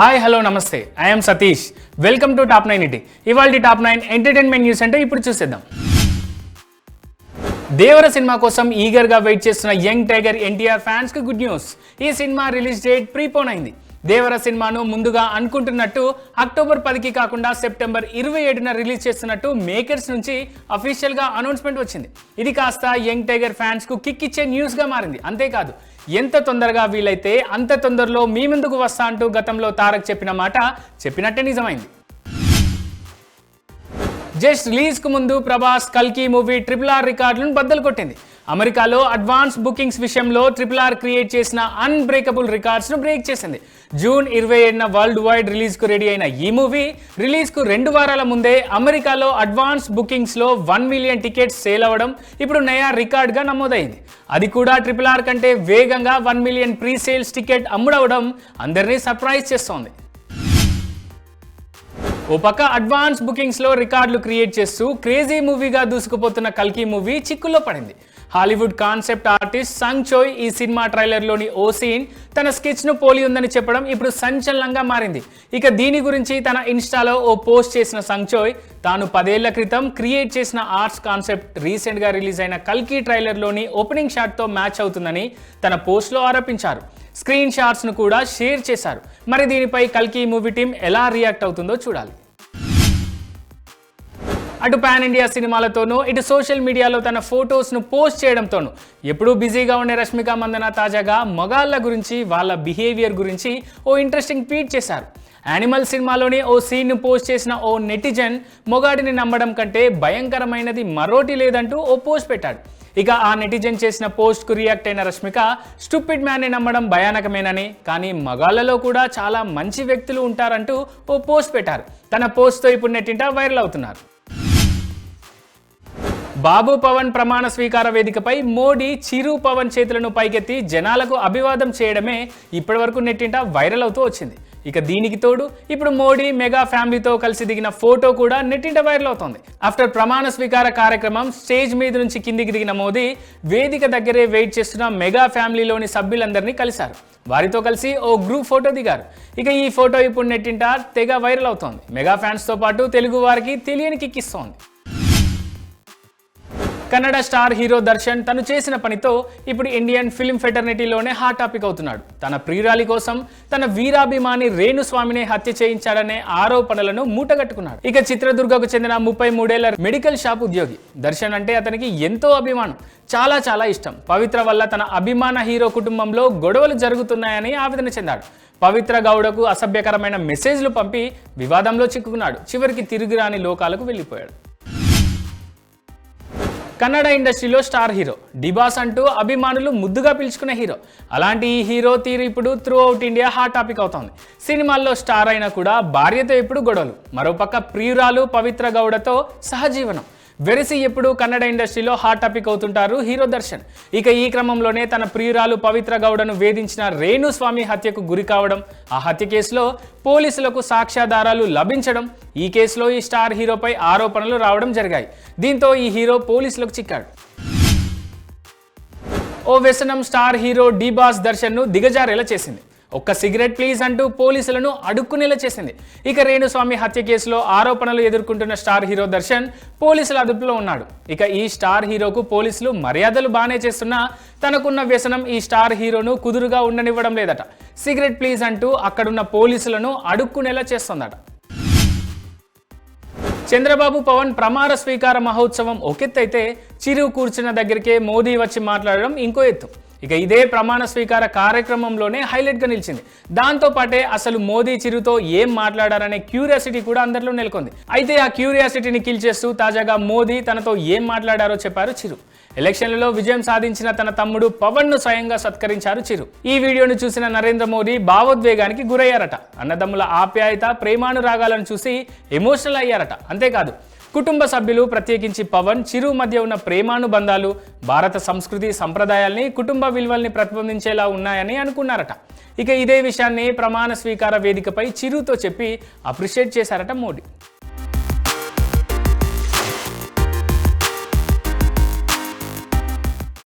Hi hello నమస్తే. I'm Satish welcome to top nine ET ఇవాళ top nine entertainment news అంటే ఇప్పుడు చూసేద్దాం. దేవర సినిమా కోసం ఈగర్గా వెయిట్ చేస్తున్న యంగ్ టైగర్ ఎన్టీఆర్ ఫ్యాన్స్కి గుడ్ న్యూస్ ఈ సినిమా రిలీజ్ డేట్ ప్రీపోన్ అయింది. దేవర సినిమాను ముందుగా అనుకుంటున్నట్టు అక్టోబర్ పదికి కాకుండా సెప్టెంబర్ ఇరవై ఏడున రిలీజ్ చేస్తున్నట్టు మేకర్స్ నుంచి అఫీషియల్గా అనౌన్స్మెంట్ వచ్చింది. ఇది కాస్త యంగ్ టైగర్ ఫ్యాన్స్కు కిక్ ఇచ్చే న్యూస్గా మారింది. అంతేకాదు ఎంత తొందరగా వీలైతే అంత తొందరలో మీ ముందుకు వస్తా అంటూ గతంలో తారక్ చెప్పిన మాట చెప్పినట్టే నిజమైంది. జస్ట్ రిలీజ్కు ముందు ప్రభాస్ కల్కి మూవీ ట్రిపుల్ ఆర్ రికార్డులను బద్దలు కొట్టింది. అమెరికాలో అడ్వాన్స్ బుకింగ్స్ విషయంలో ట్రిపుల్ ఆర్ క్రియేట్ చేసిన అన్బ్రేకబుల్ రికార్డ్స్ను బ్రేక్ చేసింది. జూన్ ఇరవై ఏడున వరల్డ్ వైడ్ రిలీజ్కు రెడీ అయిన ఈ మూవీ రిలీజ్కు రెండు వారాల ముందే అమెరికాలో అడ్వాన్స్ బుకింగ్స్లో వన్ మిలియన్ టికెట్స్ సేల్ అవ్వడం ఇప్పుడు నయా రికార్డ్గా నమోదైంది. అది కూడా ట్రిపుల్ ఆర్ కంటే వేగంగా one million pre sales ticket అమ్ముడవడం అందరినీ సర్ప్రైజ్ చేస్తోంది. ఓ పక్క అడ్వాన్స్ బుకింగ్స్లో రికార్డులు క్రియేట్ చేస్తూ క్రేజీ మూవీగా దూసుకుపోతున్న కల్కి మూవీ చిక్కులో పడింది. Hollywood concept artist Sung Choi ఈ సినిమా ట్రైలర్లోని ఓ సీన్ తన స్కెచ్ను పోలి ఉందని చెప్పడం ఇప్పుడు సంచలనంగా మారింది. ఇక దీని గురించి తన ఇన్స్టాలో ఓ పోస్ట్ చేసిన సంగ్ చోయ్ తాను పదేళ్ళ క్రితం క్రియేట్ చేసిన ఆర్ట్స్ కాన్సెప్ట్ రీసెంట్గా రిలీజ్ అయిన కల్కి ట్రైలర్లోని ఓపెనింగ్ షాట్తో మ్యాచ్ అవుతుందని తన పోస్ట్లో ఆరోపించారు. స్క్రీన్ షాట్స్ను కూడా షేర్ చేశారు. మరి దీనిపై కల్కి మూవీ టీం ఎలా రియాక్ట్ అవుతుందో చూడాలి. అటు పాన్ ఇండియా సినిమాలతోనూ ఇటు సోషల్ మీడియాలో తన ఫొటోస్ను పోస్ట్ చేయడంతోనూ ఎప్పుడూ బిజీగా ఉండే రష్మిక మందన తాజాగా మగాళ్ళ గురించి వాళ్ళ బిహేవియర్ గురించి ఓ ఇంట్రెస్టింగ్ ట్వీట్ చేశారు. యానిమల్ సినిమాలోని ఓ సీన్ను పోస్ట్ చేసిన ఓ నెటిజన్ మొగాడిని నమ్మడం కంటే భయంకరమైనది మరోటి లేదంటూ ఓ పోస్ట్ పెట్టాడు. ఇక ఆ నెటిజన్ చేసిన పోస్ట్కు రియాక్ట్ అయిన రష్మిక స్టూపిడ్ మ్యాన్ని నమ్మడం భయానకమేనని. కానీ మగాళ్ళలో కూడా చాలా మంచి వ్యక్తులు ఉంటారంటూ ఓ పోస్ట్ పెట్టారు. తన పోస్ట్తో ఇప్పుడు నెట్టింట వైరల్ అవుతున్నారు. బాబు పవన్ ప్రమాణ స్వీకార వేదికపై మోడీ చిరు పవన్ చేతులను పైకెత్తి జనాలకు అభివాదం చేయడమే ఇప్పటివరకు నెట్టింట వైరల్ అవుతూ వచ్చింది. ఇక దీనికి తోడు ఇప్పుడు మోడీ మెగా ఫ్యామిలీతో కలిసి దిగిన ఫోటో కూడా నెట్టింట వైరల్ అవుతోంది. ఆఫ్టర్ ప్రమాణ స్వీకార కార్యక్రమం స్టేజ్ మీద నుంచి కిందికి దిగిన మోదీ వేదిక దగ్గరే వెయిట్ చేస్తున్న మెగా ఫ్యామిలీలోని సభ్యులందరినీ కలిశారు. వారితో కలిసి ఓ గ్రూప్ ఫోటో దిగారు. ఇక ఈ ఫోటో ఇప్పుడు నెట్టింట తెగ వైరల్ అవుతోంది. మెగా ఫ్యాన్స్తో పాటు తెలుగు వారికి తెలియని కిక్కిస్తోంది కన్నడ స్టార్ హీరో దర్శన్ తను చేసిన పనితో ఇప్పుడు ఇండియన్ ఫిల్మ్ ఫెటర్నిటీలోనే హాట్ టాపిక్ అవుతున్నాడు. తన ప్రియురాలి కోసం తన వీరాభిమాని రేణుస్వామిని హత్య చేయించాడనే ఆరోపణలను మూటగట్టుకున్నాడు. ఇక చిత్రదుర్గకు చెందిన ముప్పై మూడేళ్ళ మెడికల్ షాప్ ఉద్యోగి. దర్శన్ అంటే అతనికి ఎంతో అభిమానం చాలా చాలా ఇష్టం. పవిత్ర వల్ల తన అభిమాన హీరో కుటుంబంలో గొడవలు జరుగుతున్నాయని ఆవేదన చెందాడు. పవిత్ర గౌడకు అసభ్యకరమైన మెసేజ్లు పంపి వివాదంలో చిక్కుకున్నాడు. చివరికి తిరిగిరాని లోకాలకు వెళ్ళిపోయాడు. కన్నడ ఇండస్ట్రీలో స్టార్ హీరో. డిబాస్ అంటూ అభిమానులు ముద్దుగా పిలుచుకునే హీరో. అలాంటి ఈ హీరో తీరు ఇప్పుడు throughout India hot topic అవుతోంది. సినిమాల్లో స్టార్ అయినా కూడా భార్యతో ఎప్పుడు గొడవలు. మరోపక్క ప్రియురాలు పవిత్ర గౌడతో సహజీవనం. వెరసి ఎప్పుడు కన్నడ ఇండస్ట్రీలో హాట్ టాపిక్ అవుతుంటారు హీరో దర్శన్. ఇక ఈ క్రమంలోనే తన ప్రియురాలు పవిత్ర గౌడను వేధించిన రేణుస్వామి హత్యకు గురి కావడం ఆ హత్య కేసులో పోలీసులకు సాక్ష్యాధారాలు లభించడం ఈ కేసులో ఈ స్టార్ హీరోపై ఆరోపణలు రావడం జరిగాయి. దీంతో ఈ హీరో పోలీసులకు చిక్కాడు. ఓ వ్యసనం స్టార్ హీరో డీబాస్ దర్శన్ను దిగజారేలా చేసింది. ఒక్క సిగరెట్ ప్లీజ్ అంటూ పోలీసులను అడుక్కునేలా చేసింది. ఇక రేణుస్వామి హత్య కేసులో ఆరోపణలు ఎదుర్కొంటున్న స్టార్ హీరో దర్శన్ పోలీసుల అదుపులో ఉన్నాడు. ఇక ఈ స్టార్ హీరోకు పోలీసులు మర్యాదలు బాగానే చేస్తున్నా తనకున్న వ్యసనం ఈ స్టార్ హీరోను కుదురుగా ఉండనివ్వడం లేదట. సిగరెట్ ప్లీజ్ అంటూ అక్కడున్న పోలీసులను అడుక్కునేలా చేస్తుందట. చంద్రబాబు పవన్ ప్రమాణ స్వీకార మహోత్సవం ఒకెత్తైతే చిరు కూర్చున్న దగ్గరికే మోదీ వచ్చి మాట్లాడడం ఇంకో ఎత్తు. ఇక ఇదే ప్రమాణ స్వీకార కార్యక్రమంలోనే హైలైట్గా నిలిచింది. దాంతో పాటే అసలు మోదీ చిరుతో ఏం మాట్లాడారనే క్యూరియాసిటీ కూడా అందరిలో నెలకొంది. అయితే ఆ క్యూరియాసిటీని కిల్ చేస్తూ తాజాగా మోదీ తనతో ఏం మాట్లాడారో చెప్పారు చిరు. ఎలక్షన్లలో విజయం సాధించిన తన తమ్ముడు పవన్ను స్వయంగా సత్కరించారు చిరు. ఈ వీడియోను చూసిన నరేంద్ర మోదీ భావోద్వేగానికి గురయ్యారట. అన్నదమ్ముల ఆప్యాయత ప్రేమానురాగాలను చూసి ఎమోషనల్ అయ్యారట. అంతేకాదు కుటుంబ సభ్యులు ప్రత్యేకించి పవన్ చిరు మధ్య ఉన్న ప్రేమానుబంధాలు భారత సంస్కృతి సంప్రదాయాల్ని కుటుంబ విలువల్ని ప్రతిబింబించేలా ఉన్నాయని అనుకున్నారట. ఇక ఇదే విషయాన్ని ప్రమాణ స్వీకార వేదికపై చిరుతో చెప్పి అప్రిషియేట్ చేశారట మోడీ.